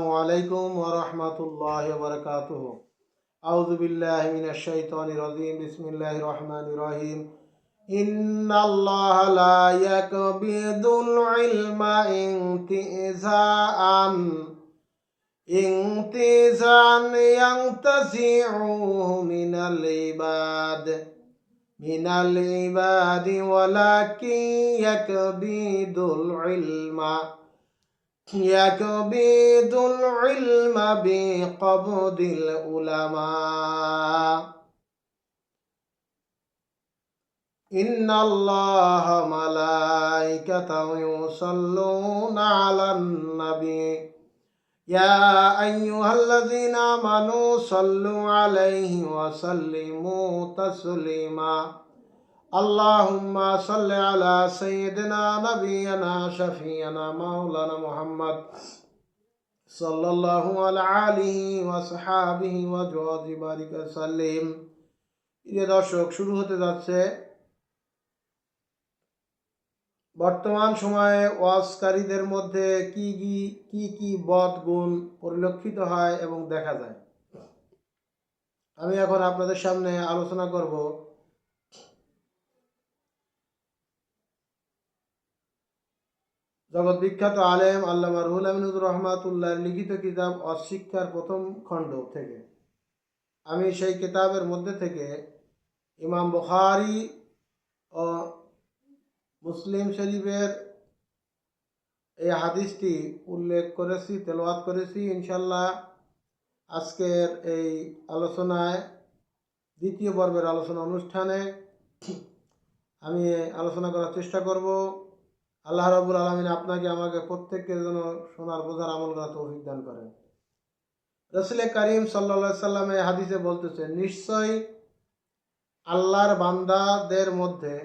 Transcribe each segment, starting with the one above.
السلام عليكم ورحمة الله وبركاته أعوذ بالله من الشيطان الرجيم بسم الله الرحمن الرحيم إن الله لا يقبض العلم انتزاعا انتزاعا ينتزعه من العباد من العباد ولكن يقبض العلم يقبض العلم بقبض العلماء. إن الله ملائكته يصلون على النبي. يا أيها الذين آمنوا صلوا عليه وسلموا تسليما. اللهم صل على سيدنا نبينا شفينا مولانا محمد صلى الله على آله وصحابه وجواد بارك وسلم প্রিয় দর্শক শুরু হতে যাচ্ছে বর্তমান সময়ে ওয়াজকারীদের মধ্যে কি কি কি কি বদ গুণ পরিলক্ষিত হয় এবং দেখা যায় আমি এখন আপনাদের সামনে আলোচনা করব জগৎ বিখ্যাত আলেম আল্লামা রুহুল আমিনুর রহমাতুল্লাহ লিখিত কিতাব অশিক্ষার প্রথম খণ্ড থেকে। আমি সেই কিতাবের মধ্যে থেকে ইমাম বুখারি ও মুসলিম শরীফের এই হাদিসটি উল্লেখ করেছি, তেলাওয়াত করেছি। ইনশাল্লাহ আজকের এই আলোচনায়, দ্বিতীয় পর্বের আলোচনা অনুষ্ঠানে আমি আলোচনা করার চেষ্টা করব। আল্লাহ রাবুল আলমিন আপনাকে আমাকে প্রত্যেককে যেন সোনার বোঝার আমল করা তৌফিক দান করেন। রসুল করিম সাল্লা সাল্লামে হাদিসে বলতেছে, নিশ্চয়ই আল্লাহর বান্দাদের মধ্যে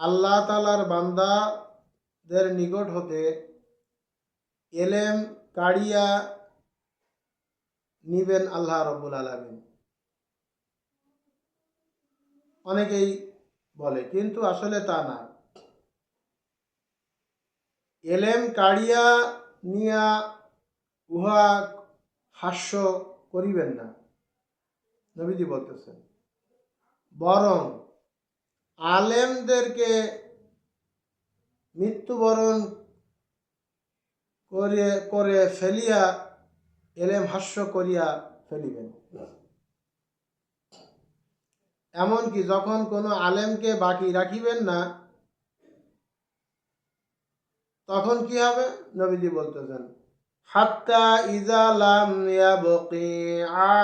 আল্লাহ তালার বান্দাদের নিকট হতে এলেম কাড়িয়া নিবেন আল্লাহ রব্বুল আলমিন। অনেকেই বলে, কিন্তু আসলে তা না। এলেম কাড়িয়া নিয়া উহা হাস্য করিবেন না। নবীজি বলতেছেন, বরং আলেমদেরকে মৃত্যুবরণ করে করে ফেলিয়া, এলেম হাস্য করিয়া ফেলিবেন। এমনকি যখন কোনো আলেমকে বাকি রাখিবেন না তখন কি হবে? নবীজি বলতেছেন, হাত্তা ইজা লাম ইয়াবকি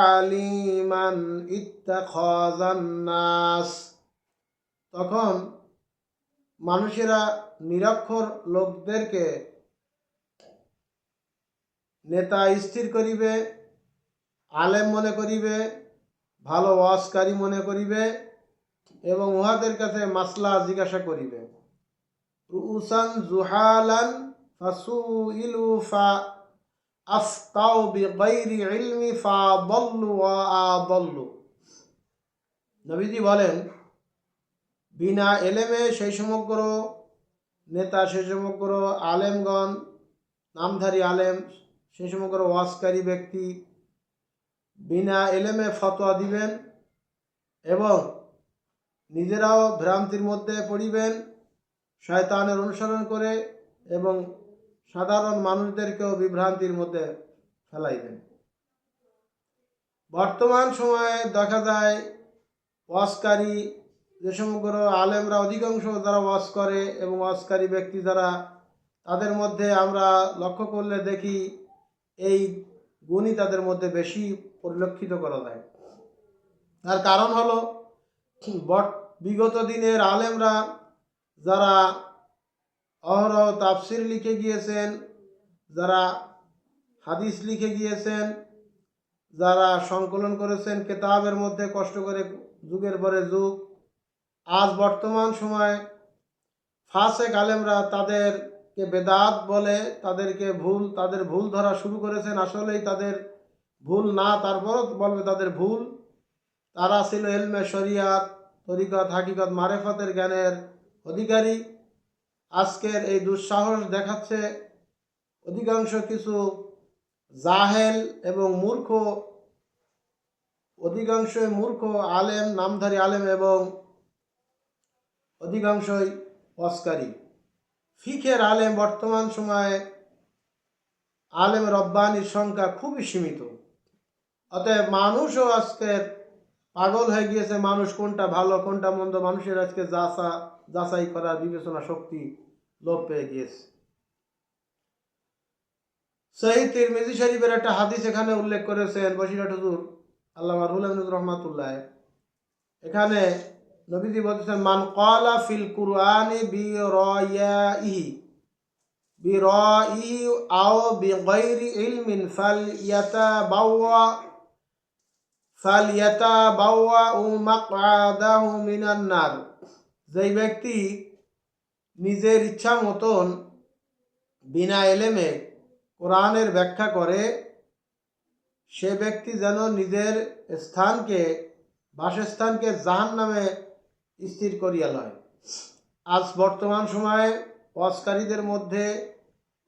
আলিমান ইত্তাখাযান নাস। তখন মানুষেরা নিরক্ষর লোকদেরকে নেতা স্থির করিবে, আলেম মনে করিবে, ভালো ওয়াজকারী মনে করিবে এবং উহাদের কাছে মাসলা জিজ্ঞাসা করিবে। রুসান জুহালান ফাসুইলু ফা আফতাউ বিগাইরি ফা দল্লু ওয়া আদল্লু নবীজি বলেন, বিনা এলেমে সেই সমগ্র নেতা, সেই সমগ্র আলেমগণ, নামধারী আলেম, সেই সমগ্র ওয়াজকারী ব্যক্তি বিনা এলেমে ফতোয়া দিবেন এবং নিজেরাও ভ্রান্তির মধ্যে পড়িবেন। শয়তানের অনুসরণ করে এবং সাধারণ মানুষদেরকেও বিভ্রান্তির মধ্যে ফেলাইবেন বর্তমান সময়ে দেখা যায় ওয়াজকারী যে সমগ্র আলেমরা অধিকাংশ যারা ওয়াজ করে এবং ওয়াজকারী ব্যক্তি যারা, তাদের মধ্যে আমরা লক্ষ্য করলে দেখি এই গুণই তাদের মধ্যে বেশি পরিলক্ষিত করা যায়। তার কারণ হলো বিগত দিনের আলেমরা যারা অহরহ তাফসির লিখে গিয়েছেন, যারা হাদিস লিখে গিয়েছেন, যারা সংকলন করেছেন কেতাবের মধ্যে কষ্ট করে যুগের পরে যুগ, আজ বর্তমান সময় ফাঁসে আলেমরা তাদেরকে বেদাত বলে, তাদেরকে ভুল, তাদের ভুল ধরা শুরু করেছেন, আসলেই তাদের ভুল না, তারপরও বলবে তাদের ভুল। তারা ছিল এলমে শরিয়াত, তরিকত, হাকিকত, মারেফতের জ্ঞানের অধিকারী আজকের এই দুঃসাহস দেখাচ্ছে অধিকাংশ কিছু জাহেল এবং মূর্খ, অধিকাংশই মূর্খ, আলেম, নামধারী আলেম এবং অধিকাংশই অস্কারী। ফিখের আলেম বর্তমান সময়ে আলেম রব্বানির সংখ্যা খুবই সীমিত। অতএব মানুষও আজকের পাগল হয়ে গিয়েছে, মানুষ কোনটা ভালো, কোনটা মন্দ, মানুষের আজকে যাচা যাচাই করার বিবেচনা শক্তি লোপ পেয়ে গিয়েছে। সেই তিরমিজি শরীফের একটা হাদিস এখানে উল্লেখ করেছেন বসিরাট হুজুর আল্লাহ রুল আহমদ রহমাতুল্লাহ। এখানে নবীজি বলতেছেন, মান কলা ফিল কুরআনি বি রয়াইহি বি রয়ি আও বি গায়রি ইলমিন ফাল ইয়াতাবাওয়া ফাল ইয়াতাবাওয়া মাকআদাহু মিনান নার। যেই ব্যক্তি নিজের ইচ্ছা মতন বিনা এলেমে কোরআনের ব্যাখ্যা করে, সে ব্যক্তি যেন নিজের স্থানকে, বাসস্থানকে জাহান নামে স্থির করিয়া লয়। আজ বর্তমান সময়ে অস্কারীদের মধ্যে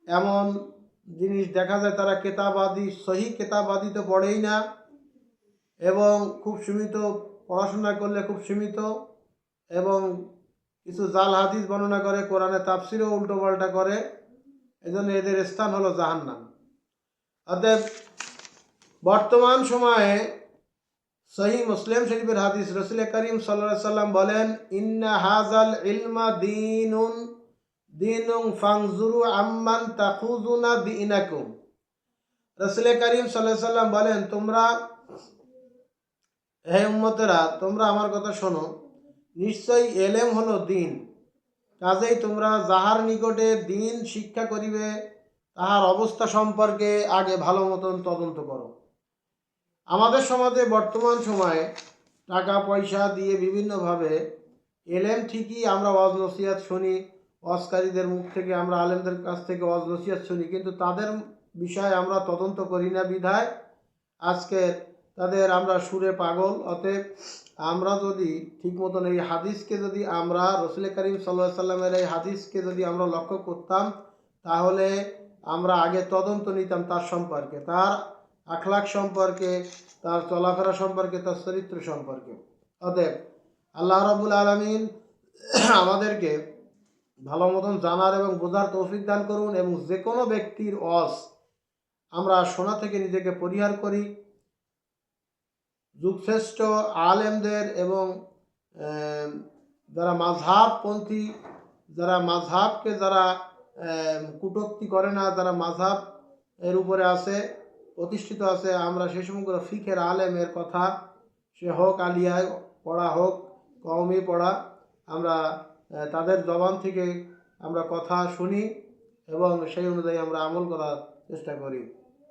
এমন জিনিস দেখা যায়, তারা কেতাবাদি, সহি কেতাবাদি তো পড়েই না, এবং খুব সীমিত পড়াশোনা করলে খুব সীমিত, এবং কিছু জাল হাদিস বর্ণনা করে, কোরআনে তাফসিরও উল্টো পাল্টা করে। এজন্য এদের স্থান হলো জাহান্নাম। অতএব বর্তমান সময়ে সহি মুসলিম শরীফের হাদিস রসুল করিম সাল্লা সাল্লাম বলেন, ইন্না হাজাল ইলমা দিনুন দিনুং ফাংজুরু আম্মান তাকুজুনা দিনাকুম। রসুল করিম সাল্লাহ সাল্লাম বলেন, তোমরা, হে উম্মতেরা, তোমরা আমার কথা শোনো নিশ্চয়ই এলেম হলো দিন। কাজেই তোমরা যাহার নিকটে দিন শিক্ষা করিবে, তাহার অবস্থা সম্পর্কে আগে ভালো মতন তদন্ত করো। আমাদের সমাজে বর্তমান সময়ে টাকা, পয়সা দিয়ে বিভিন্নভাবে এলেম ঠিকই আমরা ওয়াজ নসিহাত শুনি, অস্কারীদের মুখ থেকে আমরা, আলেমদের কাছ থেকে ওয়াজ নসিহাত শুনি, কিন্তু তাদের বিষয়ে আমরা তদন্ত করি না বিধায় আজকে তাদের আমরা সুরে পাগল, অতএব আমরা যদি ঠিক মতন এই হাদিসকে যদি আমরা রসুল করিম সাল্লাহ সাল্লামের এই হাদিসকে যদি আমরা লক্ষ্য করতাম, তাহলে আমরা আগে তদন্ত নিতাম তার সম্পর্কে, তার আখলাক সম্পর্কে, তার চলাফেরা সম্পর্কে, তার চরিত্র সম্পর্কে। অতএব আল্লাহ রবুল আলমিন আমাদেরকে ভালো মতন জানার এবং বোঝার তৌফিক দান করুন এবং যে কোনো ব্যক্তির অস আমরা শোনা থেকে নিজেকে পরিহার করি। যুগশ্রেষ্ঠ আলেমদের এবং যারা মাঝহাবপন্থী, যারা মাঝহাবকে যারা কুটোক্তি করে না, যারা মাঝহাব এর উপরে আছে, প্রতিষ্ঠিত আছে, আমরা সে সমগ্র ফিখের আলেমের কথা, সে হোক আলিয়ায় পড়া হোক, কওমি পড়া, আমরা তাদের জবান থেকে আমরা কথা শুনি এবং সেই অনুযায়ী আমরা আমল করার চেষ্টা করি।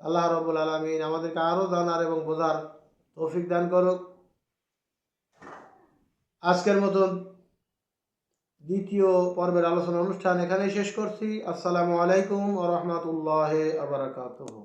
আল্লাহ রবুল আলমিন আমাদেরকে আরও জানার এবং বোঝার তৌফিক দান করুক। আজকের মতন দ্বিতীয় পর্বের আলোচনা অনুষ্ঠান এখানেই শেষ করছি। আসসালামু আলাইকুম ও রহমতুল্লাহ আবরাকাতুহ